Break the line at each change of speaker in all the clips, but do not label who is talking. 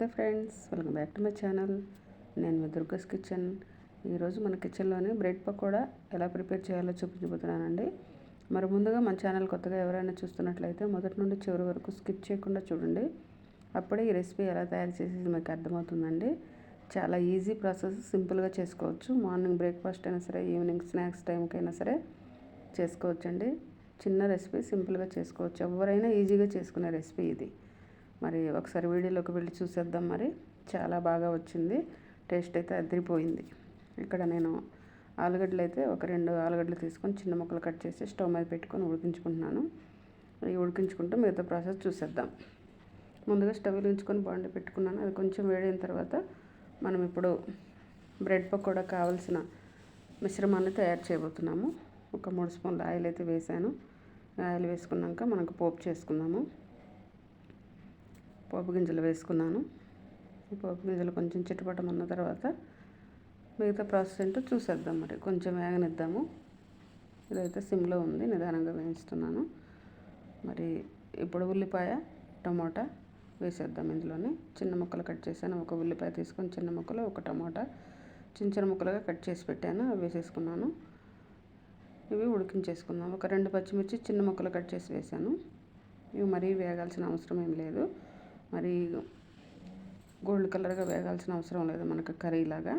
నమస్తే friends welcome back to my channel. నేను మీ దుర్గస్ కిచెన్. ఈరోజు మన కిచెన్లోనే బ్రెడ్ పకోడా ఎలా ప్రిపేర్ చేయాలో చూపించబోతున్నానండి. మరి ముందుగా మన ఛానల్ కొత్తగా ఎవరైనా చూస్తున్నట్లయితే మొదటి నుండి చివరి వరకు స్కిప్ చేయకుండా చూడండి. అప్పుడే ఈ రెసిపీ ఎలా తయారు చేసేది మీకు అర్థమవుతుందండి. చాలా ఈజీ ప్రాసెస్ సింపుల్గా చేసుకోవచ్చు. మార్నింగ్ బ్రేక్ఫాస్ట్ అయినా సరే ఈవినింగ్ స్నాక్స్ టైంకైనా సరే చేసుకోవచ్చండి. చిన్న రెసిపీ సింపుల్గా చేసుకోవచ్చు. ఎవరైనా ఈజీగా చేసుకునే రెసిపీ ఇది. మరి ఒకసారి వీడియోలోకి వెళ్ళి చూసేద్దాం మరి. చాలా బాగా వచ్చింది. టేస్ట్ అయితే అదిరిపోయింది. ఇక్కడ నేను ఆలుగడ్డలు అయితే ఒక రెండు ఆలుగడ్డలు తీసుకొని చిన్న ముక్కలు కట్ చేసి స్టవ్ మీద పెట్టుకొని ఉడికించుకుంటున్నాను. ఈ ఉడికించుకుంటూ మిగతా ప్రాసెస్ చూసేద్దాం. ముందుగా స్టవ్ వెలిగించుకొని బాండి పెట్టుకున్నాను. అది కొంచెం వేడైన తర్వాత మనం ఇప్పుడు బ్రెడ్ పకోడా కావాల్సిన మిశ్రమాన్ని తయారు చేయబోతున్నాము. ఒక మూడు స్పూన్ల ఆయిల్ అయితే వేసాను. ఆయిల్ వేసుకున్నాక మనకు పోపు చేసుకుందాము. పోపు గింజలు వేసుకున్నాను. ఈ పోపు గింజలు కొంచెం చిట్టుపటం ఉన్న తర్వాత మిగతా ప్రాసెస్ ఏంటో చూసేద్దాం మరి. కొంచెం వేగనిద్దాము. ఇదైతే సిమ్లో ఉంది నిదానంగా వేయిస్తున్నాను. మరి ఇప్పుడు ఉల్లిపాయ టమోటా వేసేద్దాం ఇందులోనే. చిన్న ముక్కలు కట్ చేశాను. ఒక ఉల్లిపాయ తీసుకొని చిన్న ముక్కలు ఒక టమోటా. చిన్న చిన్న ముక్కలుగా కట్ చేసి పెట్టాను అవి వేసేసుకున్నాను. ఇవి ఉడికించేసుకుందాం ఒక రెండు పచ్చిమిర్చి చిన్న ముక్కలు కట్ చేసి వేసాను ఇవి మరీ వేగాల్సిన అవసరం ఏం లేదు. మరి గోల్డ్ కలర్గా వేగాల్సిన అవసరం లేదు మనకు కర్రీలాగా.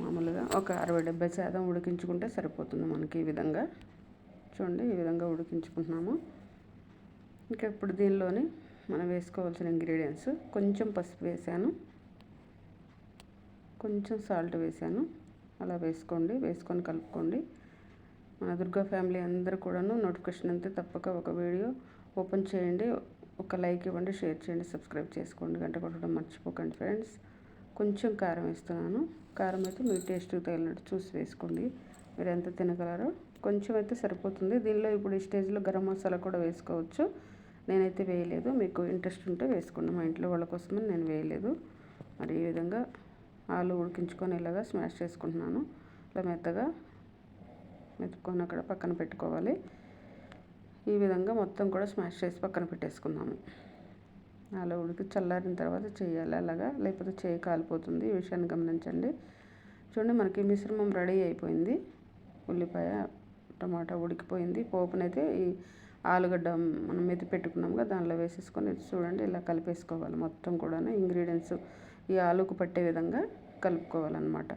మామూలుగా ఒక అరవై డెబ్బై శాతం ఉడికించుకుంటే సరిపోతుంది మనకి ఈ విధంగా. చూడండి ఈ విధంగా ఉడికించుకుంటున్నాము. ఇంకా ఇప్పుడు దీనిలోని మనం వేసుకోవాల్సిన ఇంగ్రీడియంట్స్. కొంచెం పసుపు వేసాను. కొంచెం సాల్ట్ వేసాను. అలా వేసుకోండి వేసుకొని కలుపుకోండి. మన దుర్గా ఫ్యామిలీ అందరూ కూడాను నోటిఫికేషన్ అంతే తప్పక ఒక వీడియో ఓపెన్ చేయండి. ఒక లైక్ ఇవ్వండి షేర్ చేయండి సబ్స్క్రైబ్ చేసుకోండి. గంట కొట్టడం మర్చిపోకండి ఫ్రెండ్స్. కొంచెం కారం వేస్తున్నాను. కారం అయితే మీ టేస్ట్ తగిలినట్టు చూసి వేసుకోండి. మీరు ఎంత తినగలరో కొంచెం అయితే సరిపోతుంది. దీనిలో ఇప్పుడు ఈ స్టేజ్లో గరం మసాలా కూడా వేసుకోవచ్చు. నేనైతే వేయలేదు. మీకు ఇంట్రెస్ట్ ఉంటే వేసుకోండి. మా ఇంట్లో వాళ్ళ కోసమని నేను వేయలేదు. మరి ఈ విధంగా ఆలు ఉడికించుకొని ఇలాగా స్మాష్ చేసుకుంటున్నాను. ఇలా మెత్తగా మెత్తుకొని అక్కడ పక్కన పెట్టుకోవాలి. ఈ విధంగా మొత్తం కూడా స్మాష్ చేసి పక్కన పెట్టేసుకుందాము. అలా ఉడికి చల్లారిన తర్వాత చేయాలి. అలాగా? లేకపోతే చేయి కాలిపోతుంది. ఈ విషయాన్ని గమనించండి. చూడండి మనకి మిశ్రమం రెడీ అయిపోయింది. ఉల్లిపాయ టమాటా ఉడికిపోయింది. పోపునైతే ఈ ఆలుగడ్డ మనం మెతి పెట్టుకున్నాం కదా దానిలో వేసేసుకొని చూడండి ఇలా కలిపేసుకోవాలి. మొత్తం కూడా ఇంగ్రీడియంట్స్ ఈ ఆలుకు పట్టే విధంగా కలుపుకోవాలన్నమాట.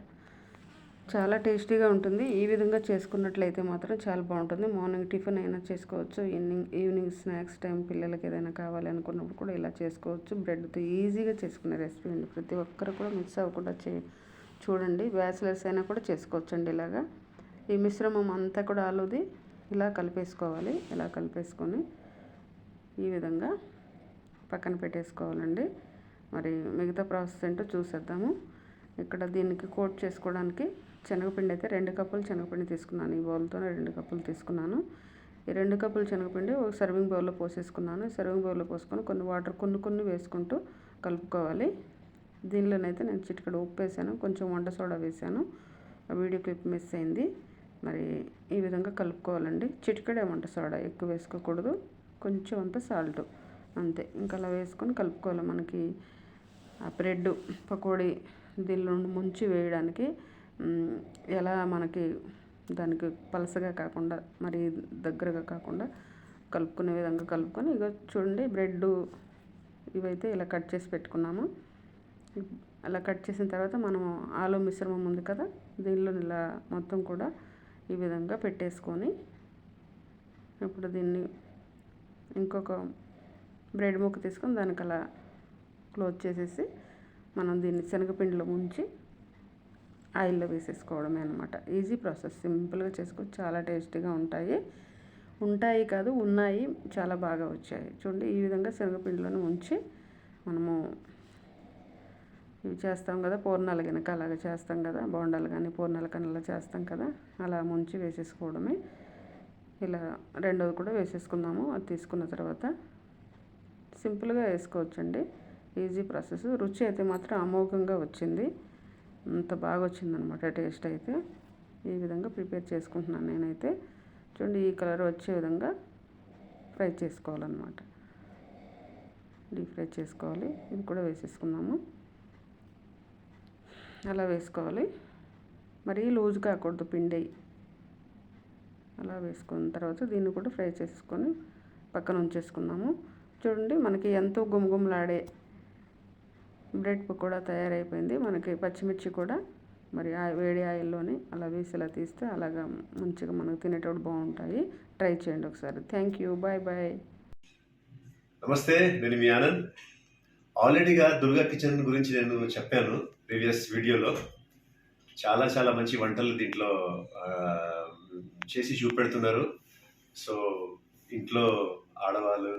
చాలా టేస్టీగా ఉంటుంది. ఈ విధంగా చేసుకున్నట్లయితే మాత్రం చాలా బాగుంటుంది. మార్నింగ్ టిఫిన్ అయినా చేసుకోవచ్చు. ఈవినింగ్ ఈవినింగ్ స్నాక్స్ టైం పిల్లలకి ఏదైనా కావాలి అనుకున్నప్పుడు కూడా ఇలా చేసుకోవచ్చు. బ్రెడ్తో ఈజీగా చేసుకునే రెసిపీ అండి. ప్రతి ఒక్కరు కూడా మిక్స్ అవ్వకుండా చే చూడండి. బ్యాచిలర్స్ అయినా కూడా చేసుకోవచ్చండి ఇలాగా. ఈ మిశ్రమం అంతా కూడా ఆలుది ఇలా కలిపేసుకోవాలి. ఇలా కలిపేసుకొని ఈ విధంగా పక్కన పెట్టేసుకోవాలండి. మరి మిగతా ప్రాసెస్ ఏంటో చూసేద్దాము. ఇక్కడ దీనికి కోట్ చేసుకోవడానికి శనగపిండి అయితే రెండు కప్పులు శనగపిండి తీసుకున్నాను. ఈ బౌల్తో రెండు కప్పులు తీసుకున్నాను. ఈ రెండు కప్పులు శనగపిండి ఒక సర్వింగ్ బౌల్లో పోసేసుకున్నాను. సర్వింగ్ బౌల్లో పోసుకొని కొన్ని వాటర్ కొన్ని కొన్ని వేసుకుంటూ కలుపుకోవాలి. దీనిలోనైతే నేను చిటికడ ఉప్పు వేసాను. కొంచెం వంట సోడా వేసాను. వీడియో క్లిప్ మిస్ అయింది. మరి ఈ విధంగా కలుపుకోవాలండి. చిటికడే వంట సోడా ఎక్కువ వేసుకోకూడదు. కొంచెం అంత సాల్ట్ అంతే. ఇంకా అలా వేసుకొని కలుపుకోవాలి. మనకి ఆ బ్రెడ్ పకోడీ దీనిలో ముంచి వేయడానికి ఎలా మనకి దానికి పలసగా కాకుండా మరి దగ్గరగా కాకుండా కలుపుకునే విధంగా కలుపుకొని ఇక చూడండి బ్రెడ్ ఇవైతే ఇలా కట్ చేసి పెట్టుకున్నాము. అలా కట్ చేసిన తర్వాత మనం ఆలు మిశ్రమం ఉంది కదా దీనిలో ఇలా మొత్తం కూడా ఈ విధంగా పెట్టేసుకొని ఇప్పుడు దీన్ని ఇంకొక బ్రెడ్ ముక్క తీసుకొని దానికి అలా క్లోజ్ చేసేసి మనం దీన్ని శనగపిండిలో ముంచి ఆయిల్లో వేసేసుకోవడమే అనమాట ఈజీ ప్రాసెస్ సింపుల్గా చేసుకో చాలా టేస్టీగా ఉంటాయి. ఉంటాయి కాదు ఉన్నాయి. చాలా బాగా వచ్చాయి. చూడండి ఈ విధంగా శనగపిండిలోనే ఉంచి మనము ఇవి చేస్తాం కదా పూర్ణాలు కనుక అలాగ చేస్తాం కదా బోండాలు కానీ పూర్ణాలు కానీ అలా చేస్తాం కదా అలా ముంచి వేసేసుకోవడమే. ఇలా రెండోది కూడా వేసేసుకుందాము. అది తీసుకున్న తర్వాత సింపుల్గా వేసుకోవచ్చండి. ఈజీ ప్రాసెస్ రుచి అయితే మాత్రం అమోఘంగా వచ్చింది. అంత బాగా వచ్చిందనమాట టేస్ట్ అయితే. ఈ విధంగా ప్రిపేర్ చేసుకుంటున్నాను నేనైతే. చూడండి ఈ కలర్ వచ్చే విధంగా ఫ్రై చేసుకోవాలన్నమాట. డీప్ ఫ్రై చేసుకోవాలి. ఇది కూడా వేసేసుకుందాము. అలా వేసుకోవాలి. మరీ లూజ్ కాకూడదు పిండి. అలా వేసుకున్న తర్వాత దీన్ని కూడా ఫ్రై చేసుకొని పక్కన ఉంచేసుకుందాము. చూడండి మనకి ఎంతో గుమగుమలాడే బ్రెడ్ పకోడా తయారైపోయింది. మనకి పచ్చిమిర్చి కూడా మరి ఆ వేడి ఆయిల్లోనే అలా వేసి ఇలా తీస్తే అలాగా మంచిగా మనకు తినేటప్పుడు బాగుంటాయి. ట్రై చేయండి ఒకసారి. Thank you. Bye bye.
నమస్తే నేను మీ ఆనంద్. ఆల్రెడీగా దుర్గా కిచెన్ గురించి నేను చెప్పాను ప్రీవియస్ వీడియోలో. చాలా చాలా మంచి వంటలు దీంట్లో చేసి చూపెడుతున్నారు. సో ఇంట్లో ఆడవాళ్ళు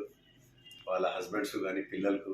వాళ్ళ హస్బెండ్స్ కానీ పిల్లలకు